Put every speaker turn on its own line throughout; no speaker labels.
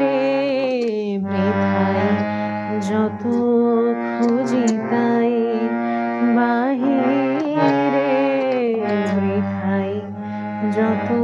রে বৃথাই যত খুঁজি তাই বাহিরে বৃথাই যত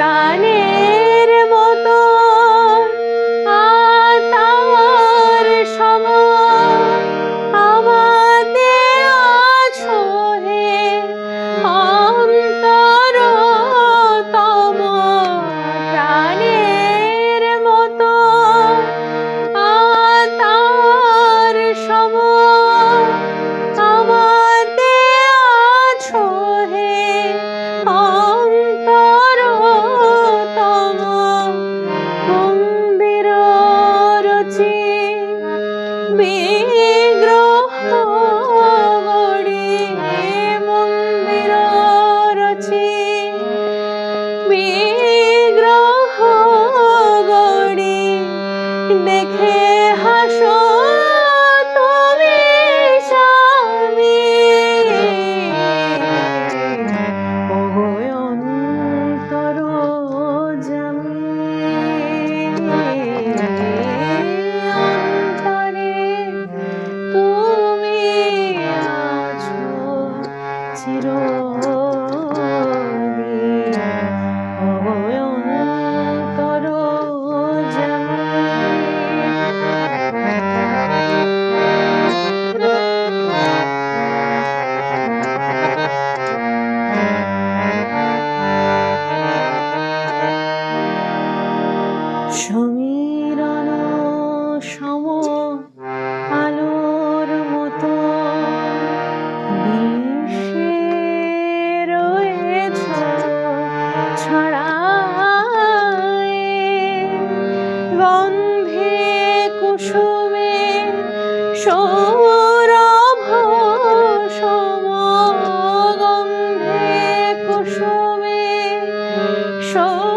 প্রাণে ವಿಗ್ರಹ সমীরণ সম আলোর মতো রয়েছ ছড়ায়। গন্ধে কুসুমে সৌরভ সম গন্ধে কুসুমে সৌ